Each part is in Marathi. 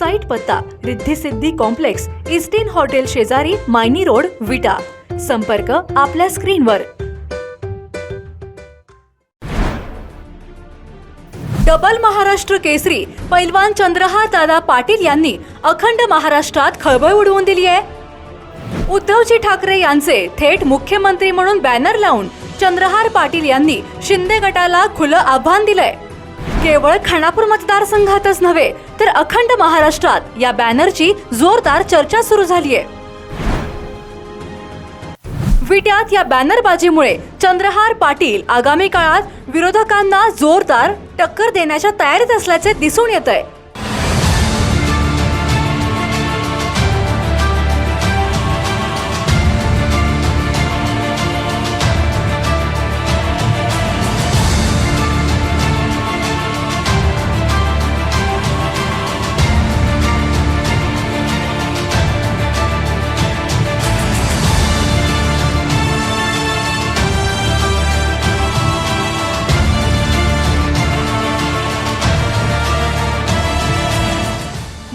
साईट पत्ता रिद्धिसिद्धी कॉम्प्लेक्स इस्टिन हॉटेल शेजारी मायनी रोड विटा. संपर्क आपल्या स्क्रीनवर. डबल महाराष्ट्र केसरी पैलवान चंद्रहार दादा पाटील यांनी अखंड महाराष्ट्रात खळबळ उडवून दिली आहे. उद्धवजी ठाकरे यांचे थेट मुख्यमंत्री म्हणून बॅनर लावून चंद्रहार पाटील यांनी शिंदे गटाला खुलं आव्हान दिलंय. केवळ खानापूर मतदारसंघातच नव्हे तर अखंड महाराष्ट्रात या बॅनरची जोरदार चर्चा सुरू झालीय. विट्यात या बॅनरबाजीमुळे चंद्रहार पाटील आगामी काळात विरोधकांना जोरदार टक्कर देण्याच्या तयारीत असल्याचे दिसून येत आहे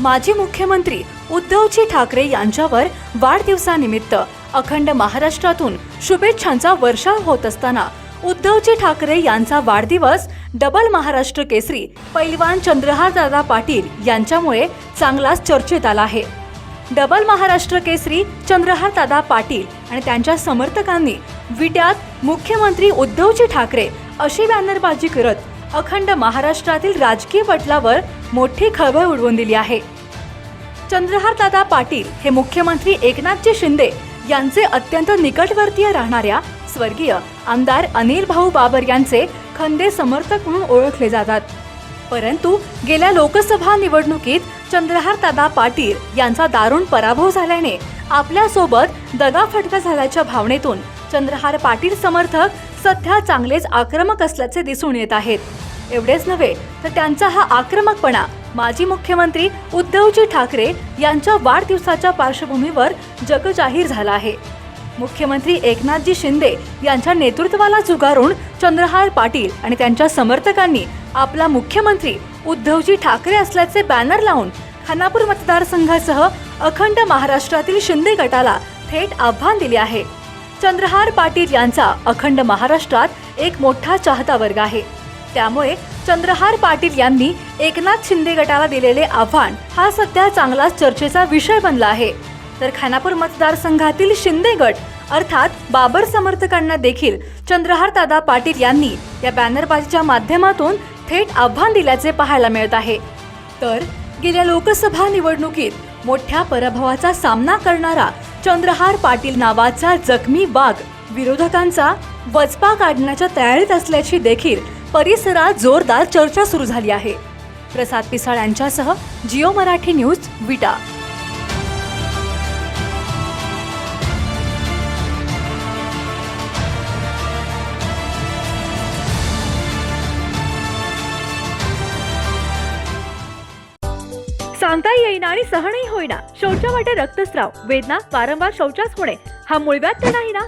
माजी मुख्यमंत्री उद्धवजी ठाकरे यांच्यावर वाढदिवसानिमित्त अखंड महाराष्ट्रातून शुभेच्छांचा वर्षाव होत असताना उद्धवजी ठाकरे यांचा वाढदिवस डबल महाराष्ट्र केसरी पैलवान चंद्रहारदादा पाटील यांच्यामुळे चांगलाच चर्चेत आला आहे. डबल महाराष्ट्र केसरी चंद्रहारदादा पाटील आणि त्यांच्या समर्थकांनी विट्यात मुख्यमंत्री उद्धवजी ठाकरे अशी बॅनरबाजी करत अखंड महाराष्ट्रातील राजकीय पटलावर मोठी खळबळ उडवून दिली आहे. चंद्रहारदादा पाटील हे मुख्यमंत्री एकनाथजी शिंदे यांचे अत्यंत निकटवर्तीय राहणाऱ्या स्वर्गीय आमदार अनिल भाऊ बाबर यांचे खंदे समर्थक म्हणून ओळखले जातात. परंतु गेल्या लोकसभा निवडणुकीत चंद्रहार दादा पाटील यांचा दारुण पराभव झाल्याने आपल्यासोबत दगाफटका झाल्याच्या भावनेतून चंद्रहार पाटील समर्थक सध्या चांगलेच आक्रमक असल्याचे दिसून येत आहेत. एवढेच नव्हे तर त्यांचा हा आक्रमकपणा माजी मुख्यमंत्री उद्धवजी ठाकरे यांच्या वाढदिवसाच्या पार्श्वभूमीवर जगजाहीर झाला आहे. मुख्यमंत्री एकनाथजी शिंदे यांच्या नेतृत्वाला झुगारून चंद्रहार पाटील आणि त्यांच्या समर्थकांनी आपला मुख्यमंत्री उद्धवजी ठाकरे असल्याचे बॅनर लावून खानापूर मतदारसंघासह अखंड महाराष्ट्रातील शिंदे गटाला थेट आव्हान दिले आहे. चंद्रहार पाटील यांचा अखंड महाराष्ट्रात एक मोठा चाहता वर्ग आहे. त्यामुळे चंद्रहार पाटील यांनी एकनाथ शिंदे गटाला दिलेले आव्हान हा सध्या चांगलाच चर्चेचा विषय बनला आहे. तर खानापूर मतदारसंघातील शिंदे गट अर्थात बाबर समर्थकांना देखील चंद्रहार दादा पाटील यांनी या बॅनरबाजीच्या माध्यमातून थेट आव्हान दिल्याचे पाहायला मिळत आहे. तर गेल्या लोकसभा निवडणुकीत मोठ्या पराभवाचा सामना करणारा चंद्रहार पाटील नावाचा जखमी वाघ विरोधकांचा वचपा काढण्याच्या तयारीत असल्याची देखील परिसरात जोरदार चर्चा सुरू झाली आहे. प्रसाद पिसाळ यांच्यासह जिओ मराठी न्यूज विटा. सांगता येईना आणि सहनही होईना. शौचा वाटे रक्तस्राव. वेदना वारंवार शौचास होणे. हा मुळव्यात तर नाही ना?